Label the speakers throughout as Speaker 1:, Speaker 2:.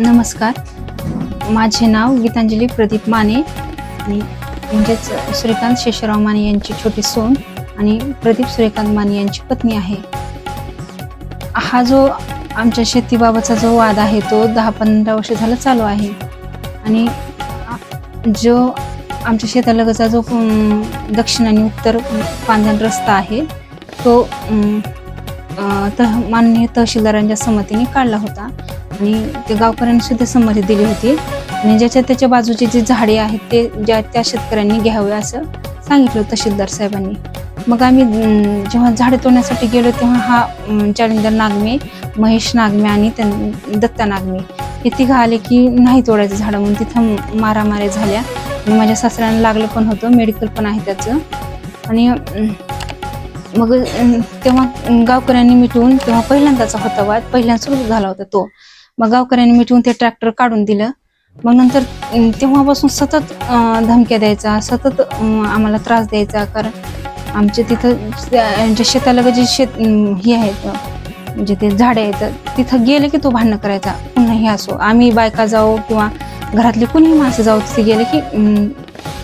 Speaker 1: नमस्कार. माझे नाव गीतांजली प्रदीप माने आणि म्हणजेच श्रीकांत शेषराव माने यांची छोटी सून आणि प्रदीप श्रीकांत माने यांची पत्नी आहे. हा जो आमच्या शेतीबाबतचा जो वाद आहे तो दहा पंधरा वर्ष झालं चालू आहे. आणि जो आमच्या शेतालगतचा जो दक्षिण आणि उत्तर पांधन रस्ता आहे तो माननीय तहसीलदारांच्या संमतीने काढला होता. आणि ते गावकऱ्यांनी सुद्धा संमती दिली होती. आणि ज्याच्या त्याच्या बाजूची जी झाडे आहेत ते ज्या त्या शेतकऱ्यांनी घ्यावे असं सांगितलं तहसीलदार साहेबांनी. मग आम्ही जेव्हा झाडे तोडण्यासाठी गेलो तेव्हा हा अं, जालिंदर नागमे महेश नागमे आणि त्यां- दत्ता नागमे हे तिघं आले की नाही तोडायचं झाडं म्हणून तिथं मारामाऱ्या झाल्या. आणि माझ्या सासऱ्यांना लागलं पण होतं मेडिकल पण आहे त्याचं. आणि मग तेव्हा गावकऱ्यांनी मिटवून तेव्हा पहिल्यांदाचा होता वाद. पहिल्यांदा सुरू झाला होता तो. मग गावकऱ्यांनी मिटवून ते ट्रॅक्टर काढून दिलं. मग नंतर तेव्हापासून सतत धमक्या द्यायचा सतत आम्हाला त्रास द्यायचा. कारण आमच्या तिथं जे ज्या शेताला जे शेत हे आहेत म्हणजे ते झाडे आहेत तिथं गेले की तो भांडणं करायचा. पुन्हा हे असो. आम्ही बायका जाऊ किंवा घरातले कुणीही माणसं जाऊ तिथे गेले की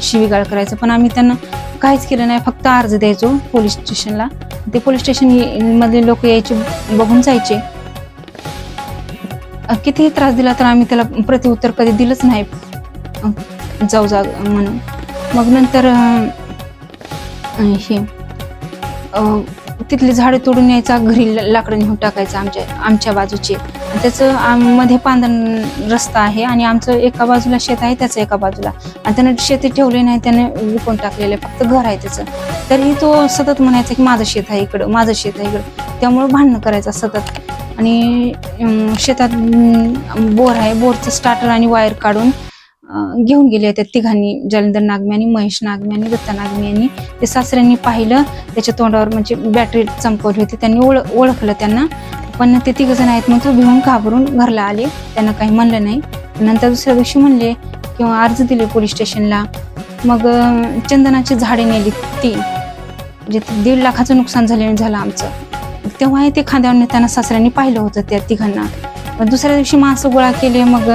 Speaker 1: शिवीगाळ करायचं. पण आम्ही त्यांना काहीच केलं नाही फक्त अर्ज द्यायचो पोलीस स्टेशनला. ते पोलीस स्टेशन मधले लोक यायचे बघून जायचे. कितीही त्रास दिला तर आम्ही त्याला प्रतिउत्तर कधी दिलंच नाही. जाऊ जा म्हणून. मग नंतर हे तिथले तिथली झाडे तोडून यायचा घरी ल- लाकडं नेऊन टाकायचं आमच्या आमच्या बाजूचे. त्याचं आम- मध्ये पांदण रस्ता आहे आणि आमचं एका बाजूला शेत आहे त्याचं एका बाजूला. आणि त्यानं शेती ठेवले नाही त्याने विकून टाकलेलं आहे फक्त घर आहे त्याचं. तरीही तो सतत म्हणायचा की माझं शेत आहे इकडं माझं शेत आहे इकडं. त्यामुळं भांडणं करायचं सतत. आणि शेतात बोर आहे बोरचं स्टार्टर आणि वायर काढून घेऊन गेले होते तिघांनी जलंधर नागमे आणि महेश नागमे आणि दत्ता नागमे यांनी. ते सासऱ्यांनी पाहिलं त्याच्या तोंडावर म्हणजे बॅटरी चमकवली होती. त्यांनी ओळ ओळखलं त्यांना. पण ते तिघजण आहेत मग तो भिवून घाबरून घरला आले. त्यांना काही म्हणलं नाही. नंतर दुसऱ्या दिवशी म्हणले किंवा अर्ज दिले पोलीस स्टेशनला. मग चंदनाची झाडे नेली ती म्हणजे दीड लाखाचं नुकसान झाले झालं आमचं. तेव्हा ते खांद्यावर नेताना सासऱ्यांनी पाहिलं होतं त्या तिघांना. मग दुसऱ्या दिवशी माणसं गोळा केले मग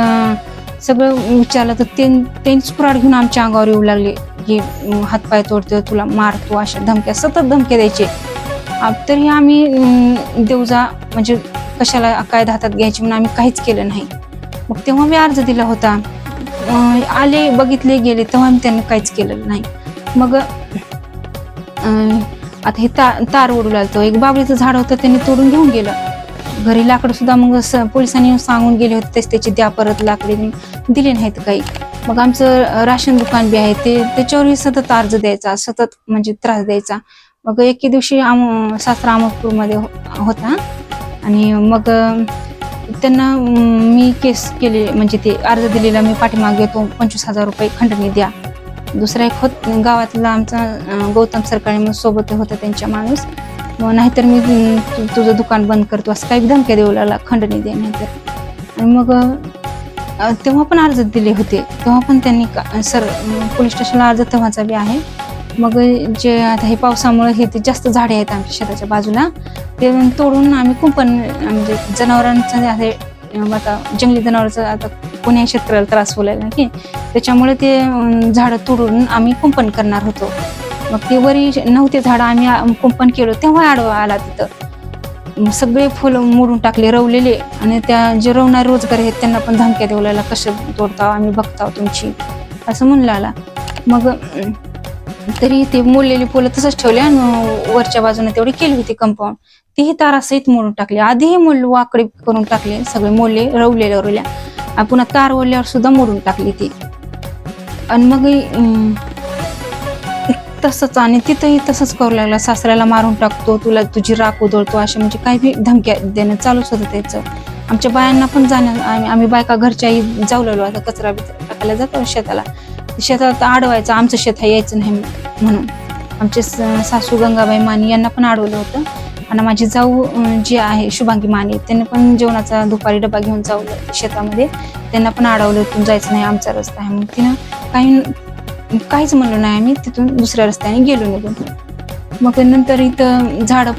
Speaker 1: सगळं विचारलं तर ते त्यांची कुराड घेऊन आमच्या अंगावर येऊ लागले. की हातपाय तोडतो तुला मारतो अशा धमक्या सतत धमक्या द्यायचे. तरी आम्ही देवजा म्हणजे कशाला कायदा हातात घ्यायची म्हणून आम्ही काहीच केलं नाही. मग तेव्हा मी अर्ज दिला होता. आले बघितले गेले तेव्हा आम्ही त्यांनी काहीच केलं नाही. मग आता हे ता तार ओढू लागतो एक बाबळीचं झाड होतं त्यांनी तोडून घेऊन गेलं. घरी लाकडं सुद्धा मग स- पोलिसांनी सांगून गेले होते तेच त्याची द्या परत लाकडे दिले नाहीत काही. मग आमचं राशन दुकान बी आहे ते त्याच्यावरही सतत अर्ज द्यायचा सतत म्हणजे त्रास द्यायचा. मग एके दिवशी आम सासरा अहमदपूरमध्ये हो- होता. आणि मग त्यांना मी केस केले म्हणजे ते अर्ज दिलेला मी पाठीमागे येतो पंचवीस हजार रुपये खंडणी द्या. दुसरा एक होत गावातला आमचा गौतम सरकाळे मग सोबत होता त्यांच्या माणूस. मग नाहीतर मी तुझं दुकान बंद करतो असं काही धमक्या देऊ लागला खंडणी द्या नाहीतर. आणि मग तेव्हा पण अर्ज दिले होते. तेव्हा पण त्यांनी का- सर पोलीस स्टेशनला अर्ज तेव्हाचा बी आहे. मग जे आता हे पावसामुळे हे ते जास्त झाडे आहेत आमच्या शेताच्या बाजूला ते तोडून आम्ही कुंपण म्हणजे जनावरांचं आहे आता जंगली जनावरांचं आता कोणी शेतकऱ्याला त्रास होईल ना की त्याच्यामुळे ते झाडं तोडून आम्ही कुंपण करणार होतो. मग ते वरी नव्हते झाडं आम्ही कुंपण केलं तेव्हा आडवा आला तिथं. सगळे फुलं मोडून टाकले रवलेले आणि त्या जे रवणारे रोजगार आहेत त्यांना पण धमक्या देऊ लागला कसे तोडताव आम्ही बघताव तुमची असं म्हणलं आला मग तरी ते मोडलेली फुलं तसंच ठेवले आणि वरच्या बाजूने तेवढी केली होती कंपाऊंड तीही तारासहित मोडून टाकली. आधीही मोल वाकडे करून टाकले. सगळे मोडले रवलेल्या रवल्या आणि पुन्हा तार ओरल्यावर सुद्धा मोडून टाकली ती. आणि मग अं, तसंच आणि तिथंही तसंच करू लागला. सासऱ्याला मारून टाकतो तुला तुझी राख उधळतो असे म्हणजे काही बी धमक्या देणं चालूच होतं त्याचं. आमच्या बायांना पण जाण्या आम्ही आम्ही बायका घरच्याही जाऊ लागलो. आता कचरा बिचरा टाकायला जातो शेताला. शेतात अडवायचं आमचं शेत यायचं नाही म्हणून. आमचे स- सासू गंगाबाई माने यांना पण अडवलं होतं. आणि माझी जाऊ जी आहे शुभांगी माने त्यांनी पण जेवणाचा दुपारी डबा घेऊन जाऊ शेतामध्ये त्यांना पण अडवलं तिथून जायचं नाही आमचा रस्ता आहे. मग तिनं काही काहीच म्हणलो नाही आम्ही तिथून दुसऱ्या रस्त्याने गेलो निघून. मग नंतर इथं झाडं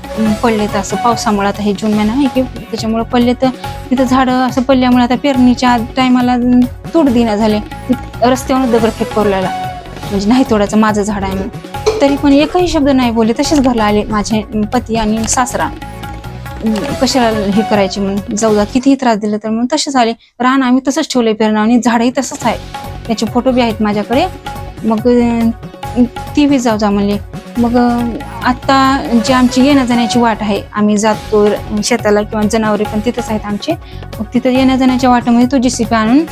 Speaker 1: पडलेत असं पावसामुळे आता हे जून महिना आहे की त्याच्यामुळे पडले तर तिथं झाडं असं पडल्यामुळे आता पेरणीच्या टायमाला तोड दिना झाले. रस्त्यावर दगडफेक करू लागला म्हणजे नाही तोडायचं माझं झाड आहे म्हणून. तरी पण एकही शब्द नाही बोलले तसेच घरला आले माझे पती आणि सासरा. कशाला हे करायचे म्हणून? जाऊ जा कितीही त्रास दिला तर म्हणून तसेच आले. रान आम्ही तसंच ठेवले पेरणं आणि झाडही तसंच आहे त्याचे फोटो बी आहेत माझ्याकडे. मग ती बी जाऊ जा म्हणले. मग आत्ता जी आमची येण्या जाण्याची वाट आहे आम्ही जातो शेताला किंवा जनावरे पण तिथंच आहेत आमचे. मग तिथं येण्या जाण्याच्या वाटामध्ये तो जेसीपी आणून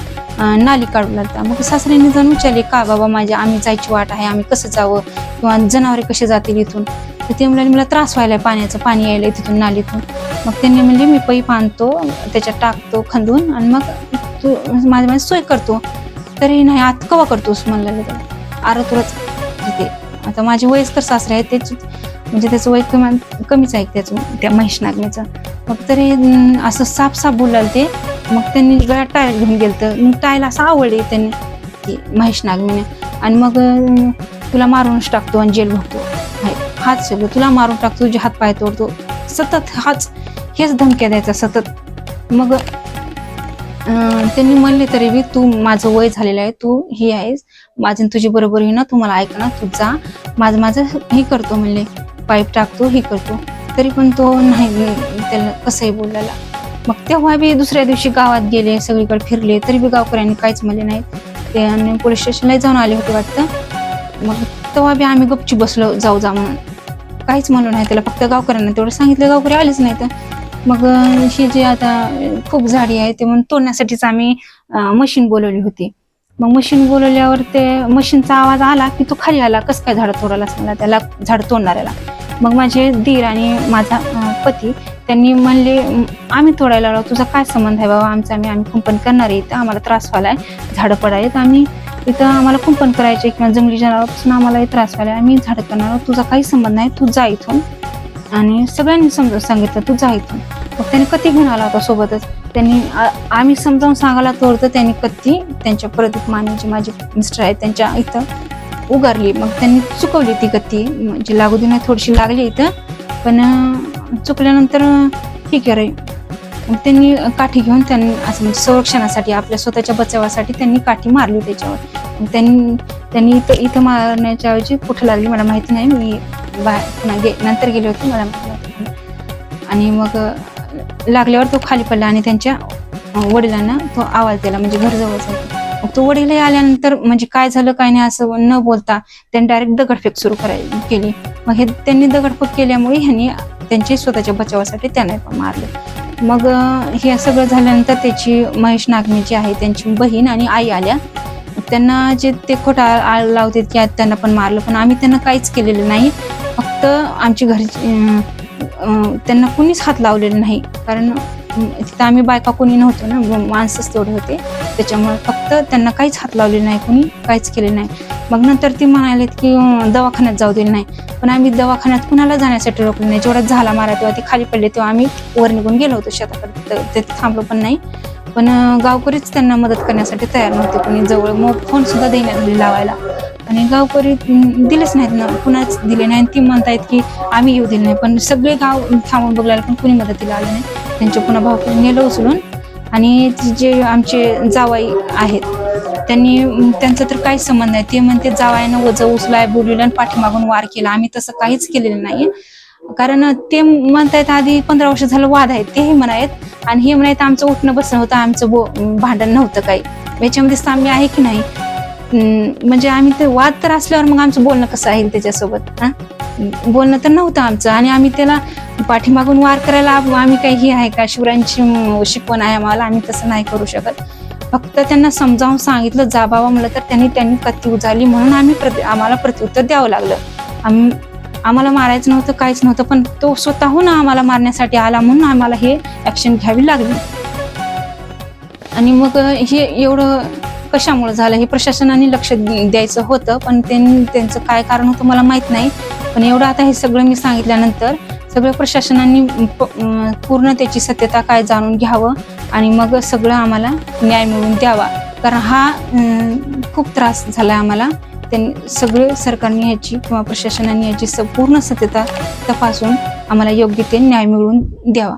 Speaker 1: नाली काढू लागता मग सासऱ्यांनी जाऊन विचारले का बाबा माझ्या आम्ही जायची वाट आहे आम्ही कसं जावं? किंवा जनावरे कसे जातील इथून? तर ते म्हणाले मला त्रास व्हायला पाण्याचं पाणी यायला तिथून नालीतून. मग त्यांनी म्हणले मी पैप आणतो त्याच्यात टाकतो खंदून आणि मग तू माझ्या माझी सोय करतो. तरी नाही आत कवा करतोस? म्हणलं अरे तुरच. तिथे आता माझे वयस्कर सासरे आहेत तेच म्हणजे त्याचं वय कमी कमीच आहे त्याचं त्या महेश नागणीचं मग तरी असं साफ साफ बोलाल ते मग त्यांनी गळ्यात टायल घेऊन गेलं तर मग टायल असं आवडले त्यांनी ती महेश नागमीने आणि मग तुला मारूनच टाकतो आणि जेल भरतो. हात सगळं तुला मारून टाकतो तुझे हात पाय तोडतो. सतत हाच हेच धमक्या द्यायचा सतत. मग त्यांनी म्हणले तरी बी तू माझं वय झालेलं आहे तू ही आहेस. माझी तुझी बरोबर आहे ना तू मला ऐक ना तू जा. माझं माझं हे करतो म्हणले. पाईप टाकतो हे करतो. तरी पण तो नाही त्याला कसंही बोलायला. मग तेव्हा बी दुसऱ्या दिवशी गावात गेले सगळीकडे फिरले. तरी बी गावकऱ्यांनी काहीच म्हणले नाही. ते आणि पोलीस स्टेशनला जाऊन आले होते वाटतं. मग तेव्हा बी आम्ही गपची बसलो जाऊ जा म्हणून. काहीच म्हणलो नाही त्याला. फक्त गावकऱ्यांना तेवढं सांगितलं. गावकरी आलेच नाही तर मग ही जी आता खूप झाडी आहे ते म्हणून तोडण्यासाठीच आम्ही मशीन बोलवली होती. मग मशीन बोलवल्यावर ते मशीनचा आवाज आला की तो खाली आला. कसं काय झाड तोडायला सांगला त्याला झाड तोडणाऱ्याला. मग माझे दीर आणि माझा पती त्यांनी म्हणले आम्ही तोडायला आलो. तुझा काय संबंध आहे बाबा? आमचा आम्ही आम्ही कुंपण करणार आहे इथं. आम्हाला त्रास व्हायला आहे झाडं पडायत. आम्ही इथं आम्हाला कुंपण करायचे किंवा जंगली जनावरांपासून आम्हाला त्रास व्हायला आम्ही झाडं करणार तुझा काही संबंध नाही. तू जा इथून. आणि सगळ्यांनी समजावून सांगितलं तू जा इथून. मग त्यांनी कत्ती घेऊन आला होता सोबतच? त्यांनी आम्ही समजावून सांगायला तर त्यांनी कत्ती त्यांच्या प्रदीप माने जे माझे मिस्टर आहेत त्यांच्या इथं उगारली. मग त्यांनी चुकवली ती कत्ती म्हणजे लागू दे थोडीशी लागली इथं. पण चुकल्यानंतर ठीक आहे रे. मग त्यांनी काठी घेऊन त्यांनी असं म्हणजे संरक्षणासाठी आपल्या स्वतःच्या बचावासाठी त्यांनी काठी मारली त्याच्यावर. मग त्यांनी त्यांनी इथं इथं मारण्याच्या ऐवजी कुठं लागली मला माहिती नाही. मी बाहेर पुन्हा गे नंतर गेले होते मला आणि मग लागल्यावर तो खाली पडला आणि त्यांच्या वडिलांना तो आवाज दिला म्हणजे घरजवळच होता मग तो वडीलही आल्यानंतर म्हणजे काय झालं काय नाही असं न बोलता त्यांनी डायरेक्ट दगडफेक सुरू कराय केली. मग हे त्यांनी दगडफेक केल्यामुळे ह्यांनी त्यांच्या स्वतःच्या बचावासाठी त्यांना पण मारलं. मग हे सगळं झाल्यानंतर त्याची महेश नागमी जी आहे त्यांची बहीण आणि आई आल्या. त्यांना जे ते खोटा आळ लावते की त्यांना पण मारलं पण आम्ही त्यांना काहीच केलेलं नाही. फक्त आमची घरची त्यांना कुणीच हात लावलेला नाही. कारण तिथं आम्ही बायका कोणी नव्हतो ना माणसंच तेवढे होते. त्याच्यामुळे फक्त त्यांना काहीच हात लावले नाही कोणी काहीच केले नाही. मग नंतर ती म्हणाले की दवाखान्यात जाऊ दिले नाही. पण आम्ही दवाखान्यात कुणाला जाण्यासाठी रोखले नाही. जेवढा झाला मारा तेव्हा ते खाली पडले तेव्हा आम्ही वर निघून गेलो होतो शेताकडे. तर ते थांबलो पण नाही. पण गावकरीच त्यांना मदत करण्यासाठी तयार नव्हते. कोणी जवळ मग फोन सुद्धा देण्यात लावायला. आणि गावकरी दिलेच नाहीत ना कुणाच दिले नाही. आणि ती म्हणतायत की आम्ही येऊ दिले नाही. पण सगळे गाव थांबून बघायला पण कुणी मदतीला आले नाही. त्यांच्या पुन्हा भाऊ नेलं उचलून. आणि जे आमचे जावाई आहेत त्यांनी त्यांचा तर काहीच संबंध नाही. ते म्हणते जावायनं वजं उचलाय बोलवलं आणि पाठीमागून वार केला. आम्ही तसं काहीच केलेलं नाही कारण ते म्हणतायत आधी पंधरा वर्ष झालं वाद आहेत तेही म्हणायत. आणि हे म्हणायत आमचं उठणं बसणं होतं. आमचं बो भांडण नव्हतं काही. याच्यामध्ये साम्य आहे की नाही? म्हणजे आम्ही ते वाद तर असल्यावर मग आमचं बोलणं कसं आहे त्याच्यासोबत हा? बोलणं तर नव्हतं आमचं आणि आम्ही त्याला पाठीमागून वार करायला आम्ही काही हे आहे का शिवरायांची शिकवण आहे आम्हाला आम्ही तसं नाही करू शकत. फक्त त्यांना समजावून सांगितलं जा बाबा म्हणलं तर त्यांनी त्यांनी कत्ती उजाली म्हणून आम्ही प्रति आम्हाला प्रत्युत्तर द्यावं लागलं. आम्ही आम्हाला मारायचं नव्हतं काहीच नव्हतं पण तो स्वतःहून आम्हाला मारण्यासाठी आला म्हणून आम्हाला हे ॲक्शन घ्यावी लागली. आणि मग हे एवढं कशामुळे झालं हे प्रशासनाने लक्ष द्यायचं होतं पण त्यांनी त्यांचं काय कारण होतं मला माहीत नाही. पण एवढं आता हे सगळं मी सांगितल्यानंतर सगळं प्रशासनाने प- पूर्ण त्याची सत्यता काय जाणून घ्यावं आणि मग सगळं आम्हाला न्याय मिळवून द्यावा. कारण हा खूप त्रास झाला आम्हाला. त्यांनी सगळे सरकारने याची किंवा प्रशासनाने याची संपूर्ण सत्यता तपासून आम्हाला योग्य ते न्याय मिळवून द्यावा.